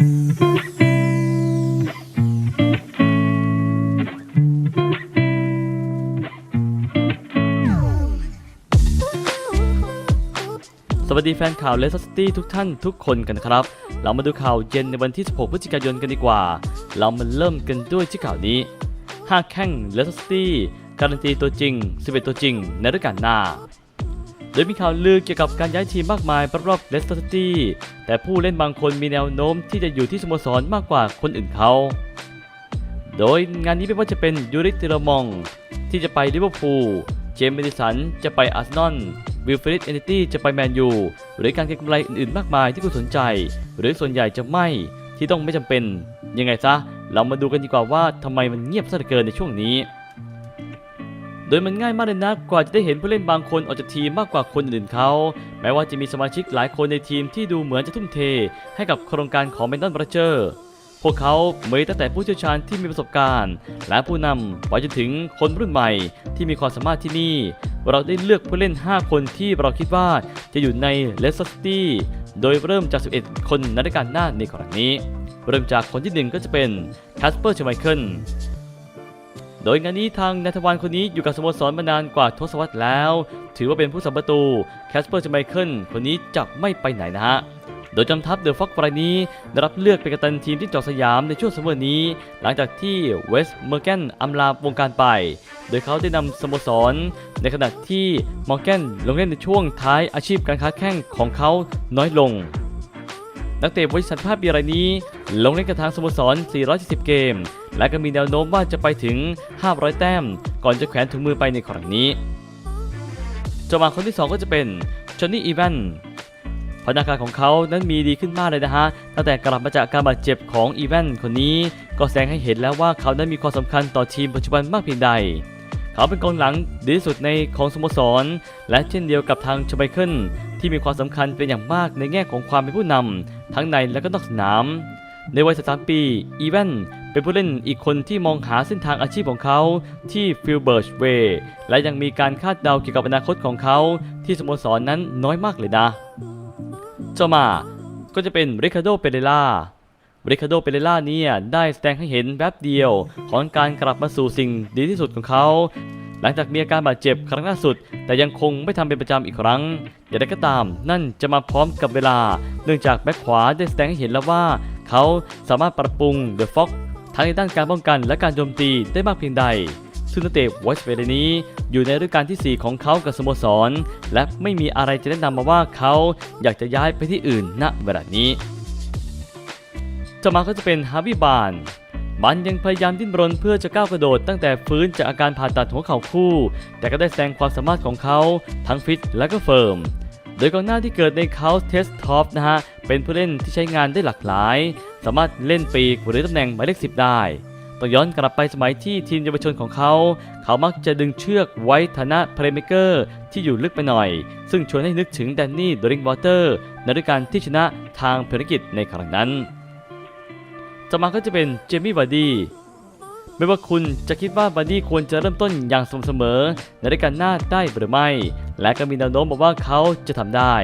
สวัสดีแฟนข่าวเลสซิตี้ทุกท่านทุกคนกันครับ เรามาดูข่าวเย็นในวันที่ 16 พฤศจิกายนกันดีกว่า เรามาเริ่มกันด้วยที่ข่าวนี้ 5 แข้งเลสซิตี้การันตีตัวจริง 11 ตัวจริง ในฤดูกาลหน้า โดยมีข่าวลือเกี่ยวกับการย้ายทีมมากมายรอบๆเลสเตอร์ซิตี้แต่ผู้เล่นบางคนมีแนวโน้มที่จะอยู่ที่สโมสรมากกว่าคนอื่นเขา โดยงานนี้ไม่ว่าจะเป็นยูริติรมอง ที่จะไปลิเวอร์พูล เจมส์เมดิสันจะไปอาร์เซนอล วิลฟริดเอนติตี้จะไปแมนยู หรือการเก็งกำไรอื่นๆ มากมายที่คุณสนใจ หรือส่วนใหญ่จะไม่ที่ต้องไม่จำเป็น ยังไงซะ เรามาดูกันดีกว่าว่าทำไมมันเงียบซะเหลือเกินในช่วงนี้ โดยมันง่ายมากเลยนะกว่าจะได้เห็นผู้เล่นบางคนออกจากทีมมากกว่าคนอื่นเขา แม้ว่าจะมีสมาชิกหลายคนในทีมที่ดูเหมือนจะทุ่มเท ให้กับโครงการของเบนดอนบรเจอร์พวกเขามีตั้งแต่ผู้เชี่ยวชาญที่มีประสบการณ์ และผู้นำไปจนถึงคนรุ่นใหม่ที่มีความสามารถที่นี่ เราได้เลือกผู้เล่น 5 คนที่เราคิดว่าจะอยู่ในเลสเตอร์ซิตี้โดยเริ่มจาก 11 คนในรายการหน้าในครั้งนี้ เริ่มจากคนที่ 1 ก็จะเป็นแคสเปอร์เชไมเคิล โดยงานนี้ทางนัทวันคนนี้อยู่กับสโมสรมานานกว่าทศวรรษแล้ว ถือว่าเป็นผู้สัมประตูแคสเปอร์ชไมเคิลคนนี้จะไม่ไปไหนนะฮะโดยจำทัพเดอะฟ็อกรายนี้ได้รับเลือกเป็นกัปตันทีมที่จอกสยามในช่วงซัมเมอร์นี้ หลังจากที่เวสต์เมอร์แกนอำลาวงการไป โดยเขาได้นำสโมสร ในขณะที่มอร์แกนลงเล่นในช่วงท้ายอาชีพการค้าแข่งของเขาน้อยลง นักเตะบริษัทภาพเบียร์รายนี้ ลงเล่นกับทางสโมสร 470 เกม และก็มีแนวโน้มว่าจะไปถึง 500 แต้ม ก่อนจะแขวนถุงมือไปในครั้งนี้จอมาคนที่ 2 ก็จะเป็นจอห์นนี่อีแวนพนักงานของเขานั้นมีดีขึ้นมากเลยนะฮะ ตั้งแต่กลับมาจากการบาดเจ็บของอีแวนคนนี้ ก็แสดงให้เห็นแล้วว่าเขานั้นมีความสำคัญต่อทีมปัจจุบันมากเพียงใด เขาเป็นกองหลังดีที่สุดในของสโมสร และเช่นเดียวกับทางชไมเคิลที่มีความสำคัญเป็นอย่างมากในแง่ของความเป็นผู้นำทั้งในและก็นอกสนาม ในวัย 13 ปี อีแวน เป็นผู้เล่นอีกคนที่มองหาเส้นทางอาชีพของเขาที่ฟิลเบิร์ชเวย์และยังมีการคาดเดาเกี่ยวกับอนาคตของเขา ที่สโมสรนนั้นน้อยมากเลยนะต่อมาก็จะเป็นริคาโดเปเรล่าริคาโดเปเรล่าเนี่ยได้แสดงให้เห็นแวบเดียวของการกลับมาสู่สิ่งดีที่สุดของเขา หลังจากมีอาการบาดเจ็บครั้งล่าสุด แต่ยังคงไม่ทำเป็นประจำอีกครั้ง อย่างไรก็ตาม นั่นจะมาพร้อมกับเวลา เนื่องจากแบ็คขวาได้แสดงให้เห็นแล้วว่า เขาสามารถปรับปรุงเดอะฟ็อก ทั้งในด้านการป้องกันและการโจมตีได้มากเพียงใด ซึ่งนักเตะวอชเวลนี้ อยู่ในฤดูกาลที่ 4 ของเขากับสโมสร และไม่มีอะไรจะแนะนำมาว่าเขาอยากจะย้ายไปที่อื่นณเวลานี้ต่อมาก็จะเป็นฮาวิบานมันยังพยายามดิ้นรนเพื่อจะก้าวกระโดดตั้งแต่ฟื้นจากอาการผ่าตัดหัวเข่าคู่ แต่ก็ได้แสดงความสามารถของเขาทั้งฟิตและก็เฟิร์ม โดยกองหน้าที่เกิดในเขาเทสท็อปนะฮะ เป็นผู้เล่นที่ใช้งานได้หลากหลาย สามารถเล่นปีกหรือตำแหน่งหมายเลขสิบได้ต้องย้อนกลับไปสมัยที่ทีมเยาวชนของเขา เขามักจะดึงเชือกไว้ฐานะเพลย์เมเกอร์ที่อยู่ลึกไปหน่อย ซึ่งชวนให้นึกถึงแดนนี่ดริงวอเตอร์ในฤดูกาลที่ชนะทางภารกิจในครั้งนั้น ต่อมาก็จะเป็นเจมี่วาร์ดี้ ไม่ว่าคุณจะคิดว่าบันดี้ควรจะเริ่มต้นอย่างสม่ำเสมอ ในรายการหน้าได้หรือไม่ และก็มีแนวโน้มบอกว่าเขาจะทำได้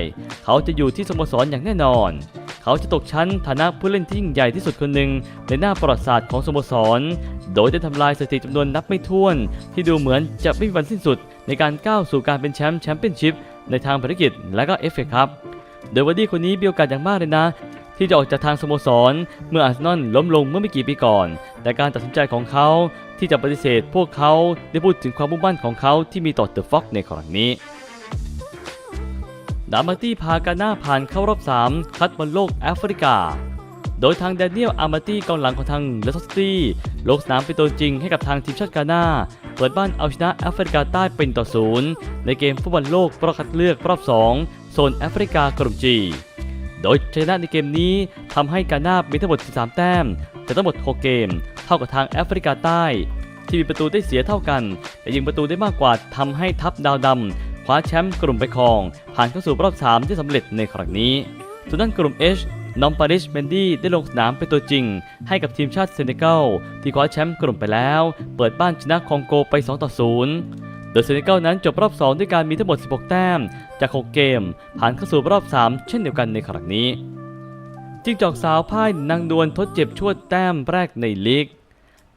เขาจะอยู่ที่สโมสรอย่างแน่นอน เขาจะตกชั้นฐานะผู้เล่นที่ยิ่งใหญ่ที่สุดคนหนึ่งในหน้าประวัติศาสตร์ของสโมสร โดยได้ทำลายสถิติจำนวนนับไม่ถ้วน ที่ดูเหมือนจะไม่มีวันสิ้นสุด ในการก้าวสู่การเป็นแชมป์แชมเปี้ยนชิพในทางภารกิจและก็เอฟเอครับโดยวาร์ดี้คนนี้มีโอกาสอย่างมากเลยนะ ที่จะออกจากทางสโมสร เมื่ออาร์เซนอลล้มลงเมื่อไม่กี่ปีก่อน แต่การตัดสินใจของเขาที่จะปฏิเสธพวกเขาได้พูดถึงความมุ่งมั่นของเขาที่มีต่อเดอะฟ็อกในครั้งนี้ดามาตี้พากาน่าผ่านเข้ารอบ 3 คัดบอลโลกแอฟริกา โดยทางแดเนียลอามาตี้กองหลังของทางเลสเตอร์ลงสนามเป็นตัวจริงให้กับทางทีมชาติกาน่าเปิดบ้านเอาชนะแอฟริกาใต้เป็นต่อศูนย์ในเกมฟุตบอลโลกรอบคัดเลือกรอบ 2 โซนแอฟริกากลุ่มจี โดยชนะในเกมนี้ทำให้กาน่ามีทั้งหมด 13 แต้มแต่ทั้งหมด 6 เกม เท่ากับทางแอฟริกาใต้ ที่มีประตูได้เสียเท่ากัน แต่ยิงประตูได้มากกว่าทำให้ทัพดาวดำคว้าแชมป์กลุ่มไปครอง ผ่านเข้าสู่รอบ 3 ที่สำเร็จในครั้งนี้ส่วนด้านกลุ่ม H นอมปาริชเบนดี้ได้ลงสนามเป็นตัวจริง ให้กับทีมชาติเซเนกัลที่คว้าแชมป์กลุ่มไปแล้ว เปิดบ้านชนะคองโกไป 2 ต่อ 0 โดยเซเนกัลนั้นจบรอบ 2 ด้วยการมีทั้งหมด 16 แต้ม จาก 6 เกม ผ่านเข้าสู่รอบ 3 เช่นเดียวกันในครั้งนี้ จิ้งจอกสาวพ่ายนางดวลทดเจ็บชวดแต้มแรกในลีก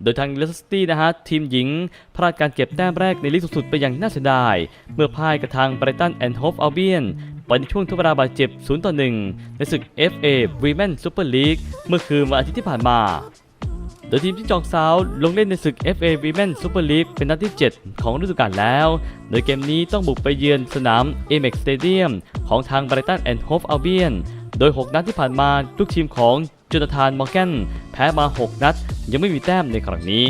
โดยทางเลสตี้นะฮะทีมหญิงพลาดการเก็บแต้มแรกในลีกสุดๆไปอย่างน่าเสียดาย เมื่อพ่ายกับทางไบรตันแอนด์โฮฟอัลเบียนไปในช่วงทเวลาบาดเจ็บ 0 ต่อ 1 ในศึก FA Women Super League เมื่อคืนวันอาทิตย์ที่ผ่านมา โดยทีมที่จอกสาวลงเล่นในศึก FA Women Super League เป็นนัดที่ 7 ของฤดูกาลแล้ว โดยเกมนี้ต้องบุกไปเยือนสนาม Amex Stadium ของทาง Brighton and Hove Albion โดย 6 นัดที่ผ่านมาทุกทีมของจนทานมอร์แกนแพ้มา 6 นัด ยังไม่มีแต้มในครั้งนี้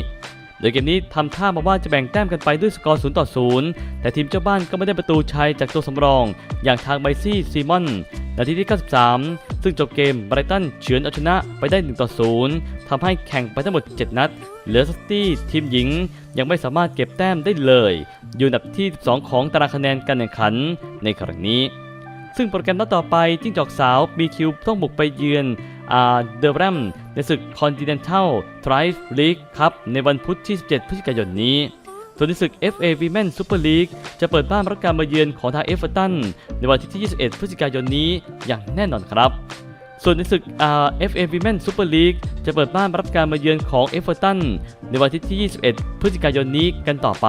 โดยเกมนี้ทำท่ามาว่าจะแบ่งแต้มกันไปด้วยสกอร์ 0 ต่อ 0 แต่ทีมเจ้าบ้านก็ไม่ได้ประตูชัยจากตัวสำรอง อย่างทางไบซี่ซีมอน นาทีที่ 93 ซึ่งจบเกมไบรตันเฉือนเอาชนะไปได้1ต่อ0ทำให้แข่งไปทั้งหมด 7 นัด เหลือสตี้ทีมหญิงยังไม่สามารถเก็บแต้มได้เลย อยู่อันดับที่ 12 ของตารางคะแนนการแข่งขันในครั้งนี้ ซึ่งโปรแกรมนัดต่อไปจิ้งจอกสาวมีคิวต้องบุกไปเยือนอาเดอร์แรมในศึก Continental Thrive League ครับในวันพุธที่ 17 พฤศจิกายนนี้ ส่วนในศึก FA Women Super League จะเปิดบ้านรับการมาเยือนของทางเอฟเวอร์ตันในวันที่ 21 พฤศจิกายนนี้อย่างแน่นอนครับส่วนในศึก FA Women Super League จะเปิดบ้านรับการมาเยือนของเอฟเวอร์ตันในวันที่ 21 พฤศจิกายนนี้กันต่อไป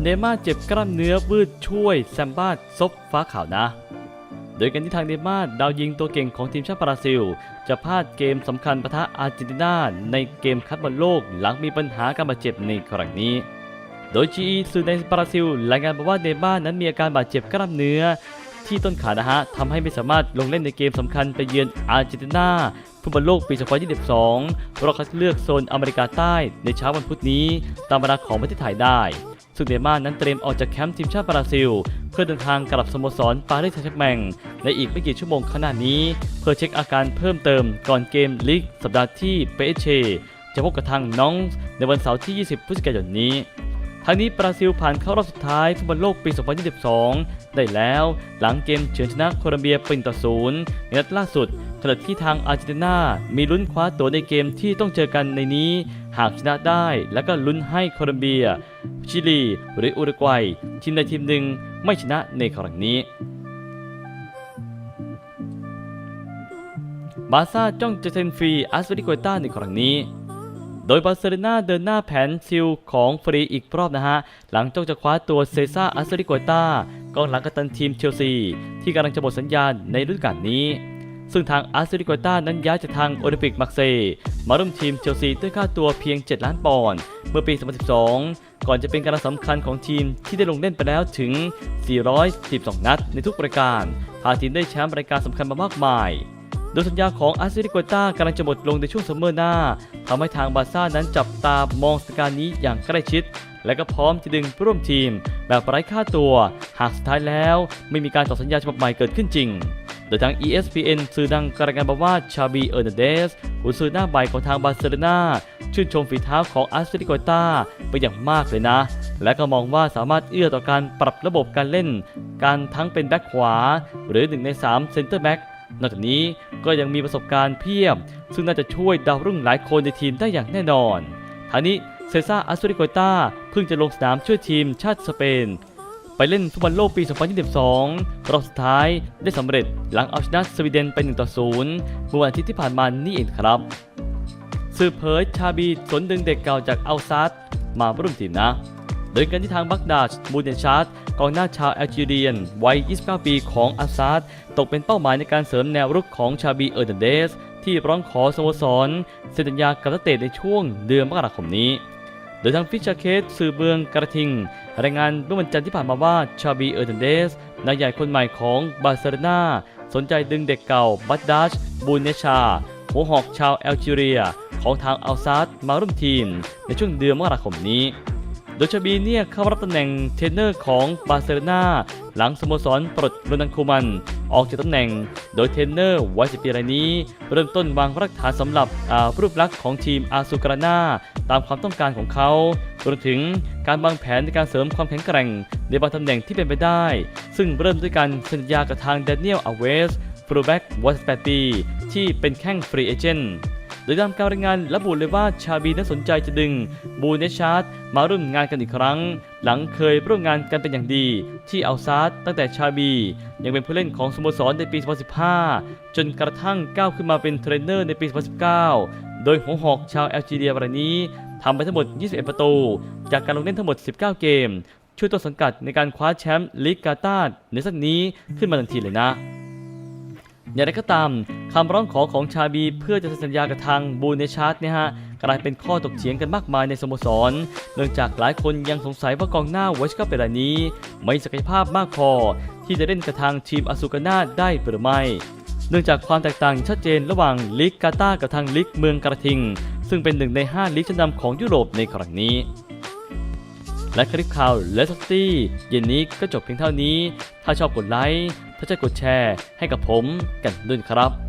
เนม่าเจ็บกล้ามเนื้อวืดช่วยแซมบ้าซบฟ้าขาวนะ โดยการที่ทางเนย์ม่าร์ดาวยิงตัวเก่งของทีมชาติบราซิล จะพลาดเกมสำคัญปะทะอาร์เจนตินาในเกมคัดบอลโลกหลังมีปัญหาการบาดเจ็บในครั้งนี้ โดย GE สื่อในบราซิลรายงานบอกว่าเนย์ม่าร์นั้นมีอาการบาดเจ็บกล้ามเนื้อ ที่ต้นขานะฮะทำให้ไม่สามารถลงเล่นในเกมสำคัญไปเยือนอาร์เจนตินาฟุตบอลโลกปี 2022รอบคัดเลือกโซนอเมริกาใต้ในเช้าวันพุธนี้ ตามเวลาของประเทศไทยได้ ซึ่งเนม่านั้นเตรียมออกจากแคมป์ทีมชาติบราซิล เพื่อเดินทางกลับสโมสรปารีสแซงต์แชร์แมงในอีกไม่กี่ชั่วโมงข้างหน้านี้ เพื่อเช็คอาการเพิ่มเติมก่อนเกมลีกสัปดาห์ที่เปเชจะพบกับทางน้องในวันเสาร์ที่ 20 พฤศจิกายนนี้ทางนี้บราซิลผ่านเข้ารอบสุดท้ายฟุตบอลโลกปี 2022 ได้แล้วหลังเกมเฉือนชนะโคลอมเบียเป็นต่อศูนย์ในนัดล่าสุดขณะที่ทางอาร์เจนตินามีลุ้นคว้าตั๋วในเกมที่ต้องเจอกันในนี้ หากชนะได้แล้วก็ลุ้นให้โคลอมเบีย ชิลี หรืออุรุกวัย ทีมใดทีมหนึ่งไม่ชนะในครั้งนี้ บาซ่าจ้องจะเซ็นฟรีอาร์เซนอลต้าในครั้งนี้โดยบาร์เซโลนาเดินหน้าแผนซิลของฟรีอีกรอบนะฮะ หลังจ้องจะคว้าตัวเซซ่าอาร์เซริโกต้ากองหลังกัปตันทีมเชลซี ที่กำลังจะหมดสัญญาณในฤดูกาลนี้ ซึ่งทางอาร์เซริโกต้านั้นย้ายจากทางโอลิมปิกมักเซย์มาร่วมทีมเชลซีด้วยค่าตัวเพียง 7 ล้านปอนด์เมื่อปี 2012 ก่อนจะเป็นการสำคัญของทีมที่ได้ลงเล่นไปแล้วถึง 412 นัดในทุกรายการ พาทีมได้แชมป์รายการสำคัญมามากมายโดยสัญญาของอาร์เซริโกต้ากำลังจะหมดลงในช่วงซัมเมอร์หน้าทำให้ทางบาร์ซ่านั้นจับตามองสถานการณ์นี้อย่างใกล้ชิด และก็พร้อมจะดึงร่วมทีม แบบไร้ค่าตัว หากสุดท้ายแล้ว ไม่มีการต่อสัญญาฉบับใหม่เกิดขึ้นจริง โดยทาง ESPN สื่อดังรายงานบอกว่าชาบีเออร์เนเดสกุนซือหน้าใบของทางบาร์เซโลนาชื่นชมฝีเท้าของอาร์เซริโกต้าไปอย่างมากเลยนะ และก็มองว่าสามารถเอื้อต่อการปรับระบบการเล่น การทั้งเป็นแบ็คขวา หรือ1ใน3เซนเตอร์แบ็กนอกจากนี้ก็ยังมีประสบการณ์เพียบ ซึ่งน่าจะช่วยดาวรุ่งหลายคนในทีมได้อย่างแน่นอนทานี้เซซ่าอัสตูริโกต้าเพิ่งจะลงสนามช่วยทีมชาติสเปน ไปเล่นฟุตบอลโลกปี 2022 รอบสุดท้ายได้สำเร็จหลังเอาชนะสวีเดนไป 1 ต่อ 0 เมื่อวันอาทิตย์ที่ผ่านมานี่เองครับ สืบเผยชาบีสนดึงเด็กเก่าจากอัลซัดมาร่วมทีมนะ โดยการที่ทางบักดาชมูเดนชาร์ดกองหน้าชาวแอลจีเรียนวัย 29 ปีของอัลซาดตกเป็นเป้าหมายในการเสริมแนวรุกของชาบีเออร์นันเดสที่ร้องขอสโมสรเซ็นสัญญากับนักเตะในช่วงเดือนมกราคมนี้ ดยทางฟิชชาเคสสื่อเบืองกระทิง รายงานเมื่อวันจันทร์ที่ผ่านมาว่าชาบีเออร์นันเดสนายใหญ่คนใหม่ของบาร์เซโลนาสนใจดึงเด็กเก่าบัตดัชบูเนชา หัวหอกชาวแอลจีเรีย ของทางอัลซาดมาร่วมทีม ในช่วงเดือนมกราคมนี้ โดยชาบีเนี่ยเข้ารับตำแหน่งเทรนเนอร์ของบาร์เซโลนาหลังสโมสรปลดโรนันคูมัน ออกจากตำแหน่ง โดยเทรนเนอร์วัยสิบปีรายนี้ เริ่มต้นวางรากฐานสำหรับรูปลักษณ์ของทีมอาซูการานาตามความต้องการของเขารวมถึงการวางแผนในการเสริมความแข็งแกร่ง ในบางตำแหน่งที่เป็นไปได้ ซึ่งเริ่มด้วยการสัญญากับทางแดเนียลอเวสฟรูแบ็กวัย18ปี ที่เป็นแข้งฟรีเอเจนต์ โดยตามการรายงานระบุเลยว่าชาบีนั้นสนใจจะดึงบูเนชาร์ดมาร่วมงานกันอีกครั้ง หลังเคยร่วมงานกันเป็นอย่างดี ที่อัลซาดตั้งแต่ชาบี ยังเป็นผู้เล่นของสโมสรในปี 2015 จนกระทั่งก้าวขึ้นมาเป็นเทรนเนอร์ในปี 2019 โดยหัวหอกชาวแอลจีเรียรายนี้ทำไปทั้งหมด 21 ประตู จากการลงเล่นทั้งหมด 19 เกม ช่วยต้นสังกัดในการคว้าแชมป์ลีกกาตาร์ในสัปดาห์นี้ขึ้นมาทันทีเลยนะอย่างไรก็ตาม คำร้องขอของชาบีเพื่อจะเซ็นสัญญากับทางบูเนชาร์ดเนี่ยฮะกลายเป็นข้อตกเถียงกันมากมายในสโมสร เนื่องจากหลายคนยังสงสัยว่ากองหน้าเวสกับเปรานี้ ไม่ศักยภาพมากพอที่จะเล่นกับทางทีมอาซูกานาได้หรือไม่เนื่องจากความแตกต่างชัดเจนระหว่างลีกกาตากับทางลีกเมืองกระทิง ซึ่งเป็นหนึ่งใน 5 ลีกชั้นนำของยุโรปในครั้งนี้ และคลิปข่าวเลสตี้เย็นนี้ก็จบเพียงเท่านี้ ถ้าชอบกดไลค์ ถ้าจะกดแชร์ให้กับผมกันด้วยครับ